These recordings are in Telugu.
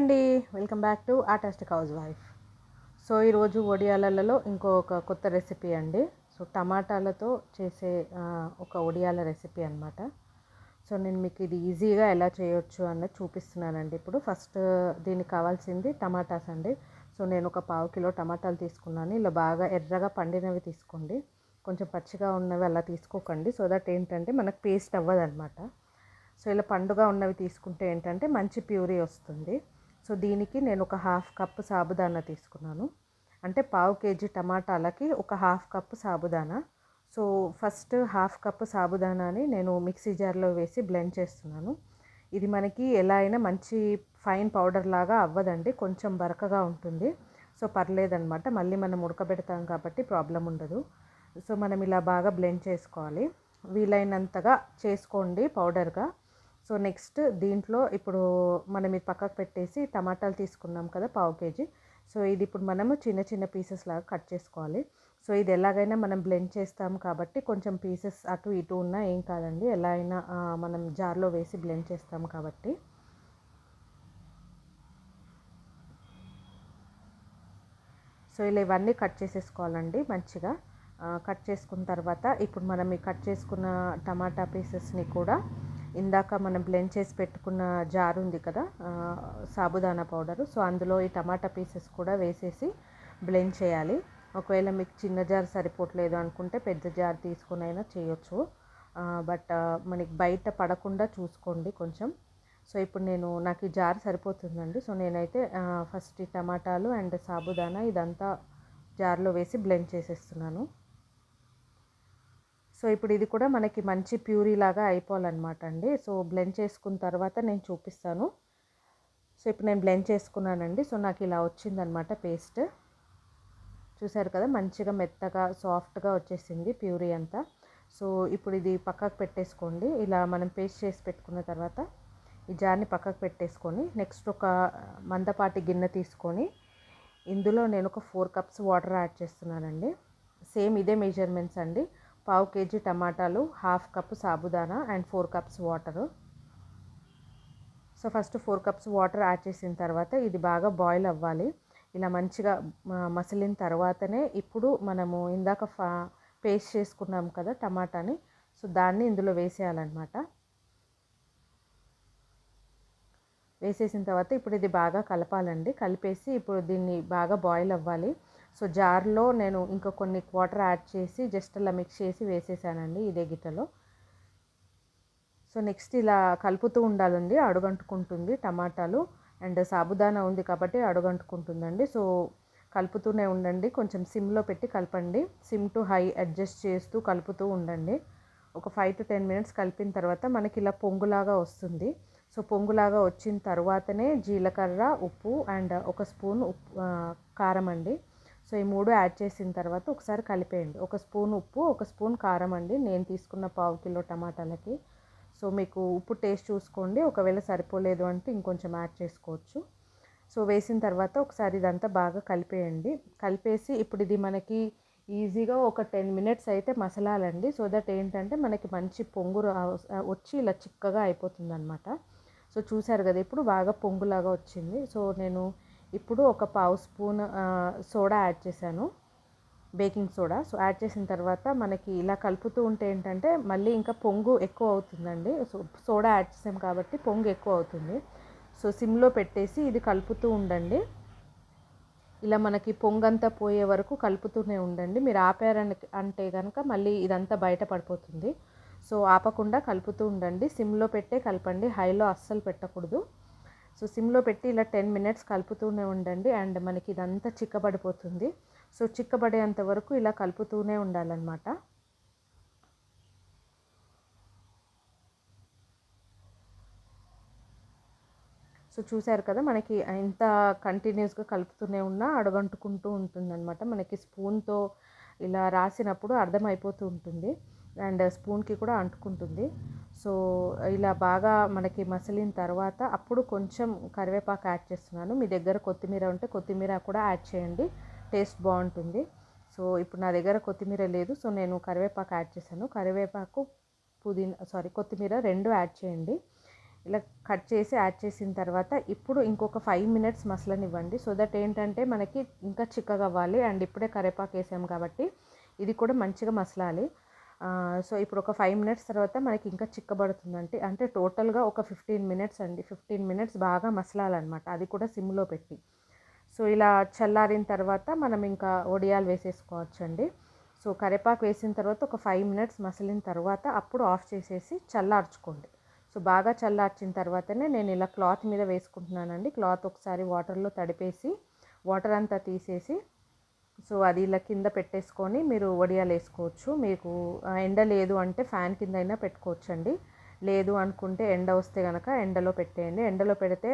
అండి. Welcome back to artistic house wife so ఈరోజు ఒడియాలలో ఇంకొక కొత్త రెసిపీ అండి. సో టమాటాలతో చేసే ఒక ఒడియాల రెసిపీ అనమాట సో నేను మీకు ఇది ఈజీగా ఎలా చేయొచ్చు అన్నది చూపిస్తున్నానండి. ఇప్పుడు ఫస్ట్ దీనికి కావాల్సింది టమాటాస్ అండి. సో నేను ఒక పావు కిలో టమాటాలు తీసుకున్నాను. ఇలా బాగా ఎర్రగా పండినవి తీసుకోండి. కొంచెం పచ్చిగా ఉన్నవి అలా తీసుకోకండి. సో దట్ ఏంటంటే మనకు పేస్ట్ అవ్వదన్నమాట. సో ఇలా పండుగ ఉన్నవి తీసుకుంటే ఏంటంటే మంచి ప్యూరీ వస్తుంది. సో దీనికి నేను ఒక హాఫ్ కప్ సాబుదానా తీసుకున్నాను. అంటే పావు కేజీ టమాటాలకి ఒక half cup sabudana. So first half cup సాబుదానాని నేను మిక్సీ జార్లో వేసి బ్లెండ్ చేస్తున్నాను. ఇది మనకి ఎలా అయినా మంచి ఫైన్ పౌడర్ లాగా అవ్వదండి కొంచెం బరకగా ఉంటుంది. సో పర్లేదనమాట మళ్ళీ మనం ఉడకబెడతాం కాబట్టి ప్రాబ్లం ఉండదు. సో మనం ఇలా బాగా బ్లెండ్ చేసుకోవాలి. వీలైనంతగా చేసుకోండి పౌడర్గా. సో నెక్స్ట్ దీంట్లో ఇప్పుడు మనం ఇది పక్కకు పెట్టేసి టమాటాలు తీసుకున్నాం కదా పావు కేజీ. సో ఇది ఇప్పుడు మనము చిన్న చిన్న పీసెస్ లాగా కట్ చేసుకోవాలి. సో ఇది ఎలాగైనా మనం బ్లెండ్ చేస్తాం కాబట్టి కొంచెం పీసెస్ అటు ఇటు ఉన్నా ఏం కాదండి. ఎలా అయినా మనం జార్లో వేసి బ్లెండ్ చేస్తాం కాబట్టి. సో ఇలా ఇవన్నీ కట్ చేసేసుకోవాలండి మంచిగా. కట్ చేసుకున్న తర్వాత ఇప్పుడు మనం ఈ కట్ చేసుకున్న టమాటా పీసెస్ని కూడా ఇందాక మనం బ్లెండ్ చేసి పెట్టుకున్న జార్ ఉంది కదా సాబుదానా పౌడరు. సో అందులో ఈ టమాటా పీసెస్ కూడా వేసేసి బ్లెండ్ చేయాలి. ఒకవేళ మీకు చిన్న జార్ సరిపోవట్లేదు అనుకుంటే పెద్ద జార్ తీసుకుని అయినా చేయొచ్చు. బట్ మనకి బయట పడకుండా చూసుకోండి కొంచెం. సో ఇప్పుడు నేను నాకు ఈ జార్ సరిపోతుందండి. సో నేనైతే ఫస్ట్ ఈ టమాటాలు అండ్ సాబుదానా ఇదంతా జార్లో వేసి బ్లెండ్ చేసేస్తున్నాను. సో ఇప్పుడు ఇది కూడా మనకి మంచి ప్యూరీ లాగా అయిపోవాలన్నమాట అండి. సో బ్లెండ్ చేసుకున్న తర్వాత నేను చూపిస్తాను. సో ఇప్పుడు నేను బ్లెండ్ చేసుకున్నానండి. సో నాకు ఇలా వచ్చిందనమాట పేస్ట్. చూసారు కదా మంచిగా మెత్తగా సాఫ్ట్గా వచ్చేసింది ప్యూరీ అంతా. సో ఇప్పుడు ఇది పక్కకు పెట్టేసుకోండి. ఇలా మనం పేస్ట్ చేసి పెట్టుకున్న తర్వాత ఈ జార్ని పక్కకు పెట్టేసుకొని నెక్స్ట్ ఒక మందపాటి గిన్నె తీసుకొని ఇందులో నేను ఒక ఫోర్ కప్స్ వాటర్ యాడ్ చేస్తున్నానండి. సేమ్ ఇదే మెజర్మెంట్స్ అండి. పావు కేజీ టమాటాలు half cup sabudana and four cups water. So first four cups water add చేసిన తర్వాత ఇది బాగా బాయిల్ అవ్వాలి. ఇలా మంచిగా మసిలిన తర్వాతనే ఇప్పుడు మనము ఇందాక ఫా పేస్ట్ చేసుకున్నాం కదా టమాటాని సో దాన్ని ఇందులో వేసేయాలన్నమాట. వేసేసిన తర్వాత ఇప్పుడు ఇది బాగా కలపాలండి. కలిపేసి ఇప్పుడు దీన్ని బాగా బాయిల్ అవ్వాలి. సో జార్లో నేను ఇంకా కొన్ని వాటర్ యాడ్ చేసి జస్ట్ అలా మిక్స్ చేసి వేసేసానండి ఇదే గిట్టలో సో నెక్స్ట్ ఇలా కలుపుతూ ఉండాలండి అడుగంటుకుంటుంది టమాటాలు అండ్ సాబుదానా ఉంది కాబట్టి అడుగంటుకుంటుందండి. సో కలుపుతూనే ఉండండి కొంచెం సిమ్లో పెట్టి కలపండి సిమ్ టు హై అడ్జస్ట్ చేస్తూ కలుపుతూ ఉండండి. ఒక ఫైవ్ టు టెన్ మినిట్స్ కలిపిన తర్వాత మనకి ఇలా పొంగులాగా వస్తుంది. సో పొంగులాగా వచ్చిన తర్వాతనే జీలకర్ర ఉప్పు అండ్ ఒక స్పూన్ ఉప్పు కారం అండి. సో ఈ మూడు యాడ్ చేసిన తర్వాత ఒకసారి కలిపేయండి. ఒక స్పూన్ ఉప్పు ఒక స్పూన్ కారం అండి. నేను తీసుకున్న పావు కిలో టమాటాలకి. సో మీకు ఉప్పు టేస్ట్ చూసుకోండి. ఒకవేళ సరిపోలేదు అంటే ఇంకొంచెం యాడ్ చేసుకోవచ్చు. సో వేసిన తర్వాత ఒకసారి ఇదంతా బాగా కలిపేయండి. కలిపేసి ఇప్పుడు ఇది మనకి ఈజీగా ఒక టెన్ మినిట్స్ అయితే మసలాలండి. సో దట్ ఏంటంటే మనకి మంచి పొంగు వచ్చి ఇలా చిక్కగా అయిపోతుంది అనమాట సో చూసారు కదా ఇప్పుడు బాగా పొంగులాగా వచ్చింది. సో నేను ఇప్పుడు ఒక పావు స్పూన్ సోడా యాడ్ చేశాను. Baking soda. సో యాడ్ చేసిన తర్వాత మనకి ఇలా కలుపుతూ ఉంటే ఏంటంటే మళ్ళీ ఇంకా పొంగు ఎక్కువ అవుతుందండి. సో సోడా యాడ్ చేసాం కాబట్టి పొంగు ఎక్కువ అవుతుంది. సో సిమ్లో పెట్టేసి ఇది కలుపుతూ ఉండండి. ఇలా మనకి పొంగంతా పోయే వరకు కలుపుతూనే ఉండండి. మీరు ఆపారని అంటే కనుక మళ్ళీ ఇదంతా బయట పడిపోతుంది. సో ఆపకుండా కలుపుతూ ఉండండి. సిమ్లో పెట్టే కలపండి. హైలో అస్సలు పెట్టకూడదు. సో సిమ్లో పెట్టి ఇలా టెన్ మినిట్స్ కలుపుతూనే ఉండండి. అండ్ మనకి ఇదంతా చిక్కబడిపోతుంది. సో చిక్కబడేంత వరకు ఇలా కలుపుతూనే ఉండాలన్నమాట. సో చూసారు కదా మనకి ఎంత కంటిన్యూస్గా కలుపుతూనే ఉన్నా అడగంటుకుంటూ ఉంటుందన్నమాట. మనకి స్పూన్తో ఇలా రాసినప్పుడు అర్థమైపోతూ ఉంటుంది. అండ్ స్పూన్కి కూడా అంటుకుంటుంది. సో ఇలా బాగా మనకి మసిలిన తర్వాత అప్పుడు కొంచెం కరివేపాకు యాడ్ చేస్తున్నాను. మీ దగ్గర కొత్తిమీర ఉంటే కొత్తిమీర కూడా యాడ్ చేయండి. టేస్ట్ బాగుంటుంది. సో ఇప్పుడు నా దగ్గర కొత్తిమీర లేదు. సో నేను కరివేపాకు యాడ్ చేశాను. కరివేపాకు పుదీనా సారీ కొత్తిమీర రెండు యాడ్ చేయండి. ఇలా కట్ చేసి యాడ్ చేసిన తర్వాత ఇప్పుడు ఇంకొక ఫైవ్ మినిట్స్ మసలనివ్వండి. సో దట్ ఏంటంటే మనకి ఇంకా చిక్కగా అవ్వాలి అండ్ ఇప్పుడే కరేపాకు వేసాం కాబట్టి ఇది కూడా మంచిగా మసలాలి. సో ఇప్పుడు ఒక ఫైవ్ మినిట్స్ తర్వాత మనకి ఇంకా చిక్కబడుతుందంటే అంటే టోటల్గా ఒక ఫిఫ్టీన్ మినిట్స్ అండి. ఫిఫ్టీన్ మినిట్స్ బాగా మసలాలన్నమాట. అది కూడా సిమ్లో పెట్టి. సో ఇలా చల్లారిన తర్వాత మనం ఇంకా వడియాలు వేసేసుకోవచ్చండి. సో కరివేపాకు వేసిన తర్వాత ఒక ఫైవ్ మినిట్స్ మసిలిన తర్వాత అప్పుడు ఆఫ్ చేసేసి చల్లార్చుకోండి. సో బాగా చల్లార్చిన తర్వాతనే నేను ఇలా క్లాత్ మీద వేసుకుంటున్నానండి. క్లాత్ ఒకసారి వాటర్లో తడిపేసి వాటర్ అంతా తీసేసి సో అది ఇలా కింద పెట్టేసుకొని మీరు వడియాలు వేసుకోవచ్చు. మీకు ఎండ లేదు అంటే ఫ్యాన్ కింద అయినా పెట్టుకోవచ్చండి. లేదు అనుకుంటే ఎండ వస్తే కనుక ఎండలో పెట్టేయండి. ఎండలో పెడితే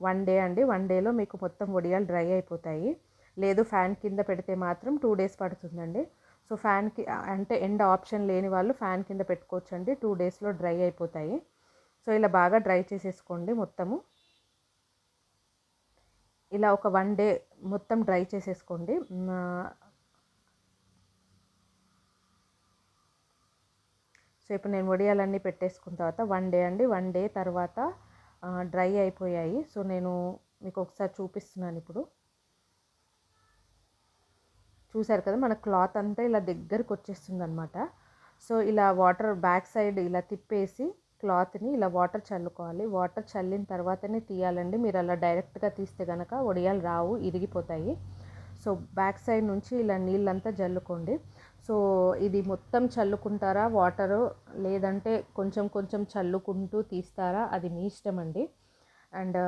వన్ డే అండి. వన్ డేలో మీకు మొత్తం వడియాలు డ్రై అయిపోతాయి. లేదు ఫ్యాన్ కింద పెడితే మాత్రం టూ డేస్ పడుతుందండి. సో ఫ్యాన్కి అంటే ఎండ ఆప్షన్ లేని వాళ్ళు ఫ్యాన్ కింద పెట్టుకోవచ్చండి. టూ డేస్లో డ్రై అయిపోతాయి. సో ఇలా బాగా డ్రై చేసేసుకోండి మొత్తము. ఇలా ఒక వన్ డే మొత్తం డ్రై చేసేసుకోండి. సో ఇప్పుడు నేను వడియాలన్నీ పెట్టేసుకున్న తర్వాత వన్ డే అండి. వన్ డే తర్వాత డ్రై అయిపోయాయి. సో నేను మీకు ఒకసారి చూపిస్తున్నాను ఇప్పుడు. చూసారు కదా మన క్లాత్ అంతా ఇలా దగ్గరకు వచ్చేస్తుంది అనమాట సో ఇలా వాటర్ బ్యాక్ సైడ్ ఇలా తిప్పేసి క్లాత్ని ఇలా వాటర్ చల్లుకోవాలి. వాటర్ చల్లిన తర్వాతనే తీయాలండి. మీరు అలా డైరెక్ట్గా తీస్తే కనుక వడియాలు రావు ఇరిగిపోతాయి. సో బ్యాక్ సైడ్ నుంచి ఇలా నీళ్ళంతా జల్లుకోండి. సో ఇది మొత్తం చల్లుకుంటారా? వాటరు లేదంటే కొంచెం కొంచెం చల్లుకుంటూ తీస్తారా? అది మీ ఇష్టం అండి అండ్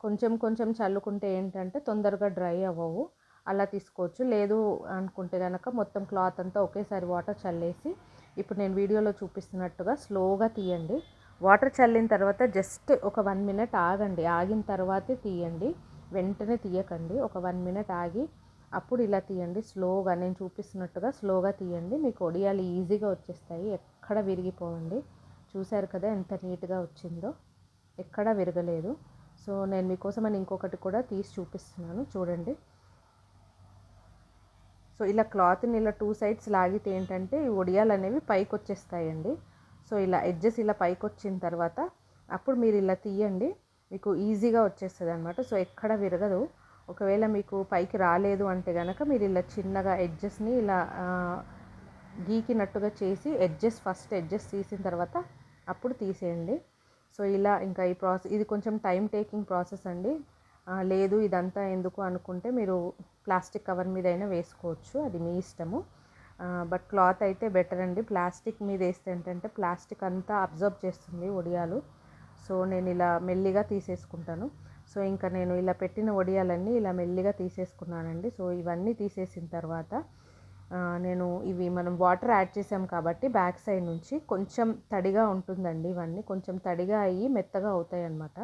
కొంచెం కొంచెం చల్లుకుంటే ఏంటంటే తొందరగా డ్రై అవ్వవు. అలా తీసుకోవచ్చు. లేదు అనుకుంటే కనుక మొత్తం క్లాత్ అంతా ఒకేసారి వాటర్ చల్లేసి ఇప్పుడు నేను వీడియోలో చూపిస్తున్నట్టుగా స్లోగా తీయండి. వాటర్ చల్లిన తర్వాత జస్ట్ ఒక వన్ మినిట్ ఆగండి. ఆగిన తర్వాతే తీయండి. వెంటనే తీయకండి. ఒక వన్ మినిట్ ఆగి అప్పుడు ఇలా తీయండి. స్లోగా నేను చూపిస్తున్నట్టుగా స్లోగా తీయండి. మీకు ఒడియాలు ఈజీగా వచ్చేస్తాయి. ఎక్కడ విరిగిపోవండి. చూశారు కదా ఎంత నీట్గా వచ్చిందో. ఎక్కడా విరగలేదు. సో నేను మీకోసం అని ఇంకొకటి కూడా తీసి చూపిస్తున్నాను. చూడండి. సో ఇలా క్లాత్ని ఇలా టూ సైడ్స్ లాగితే ఏంటంటే ఈ ఒడియాలు అనేవి పైకి వచ్చేస్తాయండి సో ఇలా ఎడ్జెస్ ఇలా పైకి వచ్చిన తర్వాత అప్పుడు మీరు ఇలా తీయండి. మీకు ఈజీగా వచ్చేస్తుంది అనమాట సో ఎక్కడ విరగదు. ఒకవేళ మీకు పైకి రాలేదు అంటే కనుక మీరు ఇలా చిన్నగా ఎడ్జెస్ని ఇలా గీకినట్టుగా చేసి ఎడ్జెస్ ఫస్ట్ ఎడ్జెస్ తీసిన తర్వాత అప్పుడు తీసేయండి. సో ఇలా ఇంకా ఈ ప్రాసెస్ ఇది కొంచెం టైం టేకింగ్ ప్రాసెస్ అండి. లేదు ఇదంతా ఎందుకు అనుకుంటే మీరు ప్లాస్టిక్ కవర్ మీద అయినా వేసుకోవచ్చు అది మీ ఇష్టము. బట్ క్లాత్ అయితే బెటర్ అండి. ప్లాస్టిక్ మీద వేస్తే ఏంటంటే ప్లాస్టిక్ అంతా అబ్జర్వ్ చేస్తుంది వడియాలు సో నేను ఇలా మెల్లిగా తీసేసుకుంటాను. సో ఇంకా నేను ఇలా పెట్టిన వడియాలన్నీ ఇలా మెల్లిగా తీసేసుకున్నానండి. సో ఇవన్నీ తీసేసిన తర్వాత నేను ఇవి మనం వాటర్ యాడ్ చేసాం కాబట్టి బ్యాక్ సైడ్ నుంచి కొంచెం తడిగా ఉంటుందండి ఇవన్నీ. కొంచెం తడిగా అయ్యి మెత్తగా అవుతాయి అన్నమాట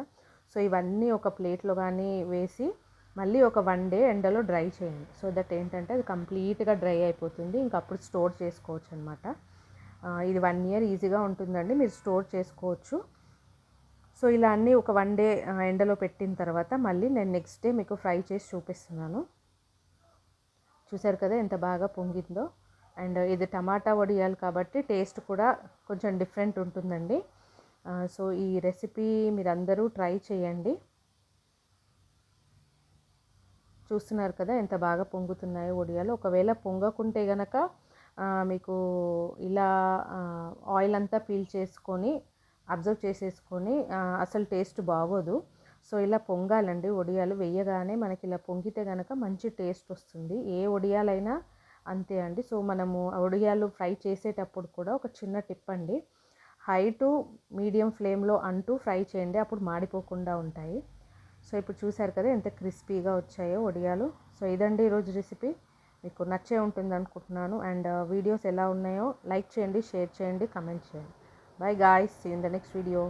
సో ఇవన్నీ ఒక ప్లేట్లో కానీ వేసి మళ్ళీ ఒక వన్ డే ఎండలో డ్రై చేయండి. సో దట్ ఏంటంటే అది కంప్లీట్గా డ్రై అయిపోతుంది. ఇంకా అప్పుడు స్టోర్ చేసుకోవచ్చు అనమాట ఇది వన్ ఇయర్ ఈజీగా ఉంటుందండి. మీరు స్టోర్ చేసుకోవచ్చు. సో ఇలా అన్నీ ఒక వన్ డే ఎండలో పెట్టిన తర్వాత మళ్ళీ నేను నెక్స్ట్ డే మీకు ఫ్రై చేసి చూపిస్తున్నాను. చూసారు కదా ఎంత బాగా పొంగిందో. అండ్ ఇది టమాటా వడియాలు కాబట్టి టేస్ట్ కూడా కొంచెం డిఫరెంట్ ఉంటుందండి. సో ఈ రెసిపీ మీరందరూ ట్రై చేయండి. చూస్తున్నారు కదా ఎంత బాగా పొంగుతున్నాయో ఒడియాలు. ఒకవేళ పొంగకుంటే గనక మీకు ఇలా ఆయిల్ అంతా పీల్ చేసుకొని అబ్జర్వ్ చేసేసుకొని అసలు టేస్ట్ బాగోదు. సో ఇలా పొంగాలండి ఒడియాలు. వేయగానే మనకి ఇలా పొంగితే కనుక మంచి టేస్ట్ వస్తుంది. ఏ ఒడియాలైనా అంతే అండి. సో మనము ఒడియాలు ఫ్రై చేసేటప్పుడు కూడా ఒక చిన్న టిప్ అండి. హై టు మీడియం ఫ్లేమ్లో అంటూ ఫ్రై చేయండి. అప్పుడు మాడిపోకుండా ఉంటాయి. సో ఇప్పుడు చూసారు కదా ఎంత క్రిస్పీగా వచ్చాయో వడియాలు. సో ఇదండి ఈరోజు రెసిపీ. మీకు నచ్చే ఉంటుంది అనుకుంటున్నాను. అండ్ వీడియోస్ ఎలా ఉన్నాయో లైక్ చేయండి షేర్ చేయండి కమెంట్ చేయండి. Bye guys. In the next video.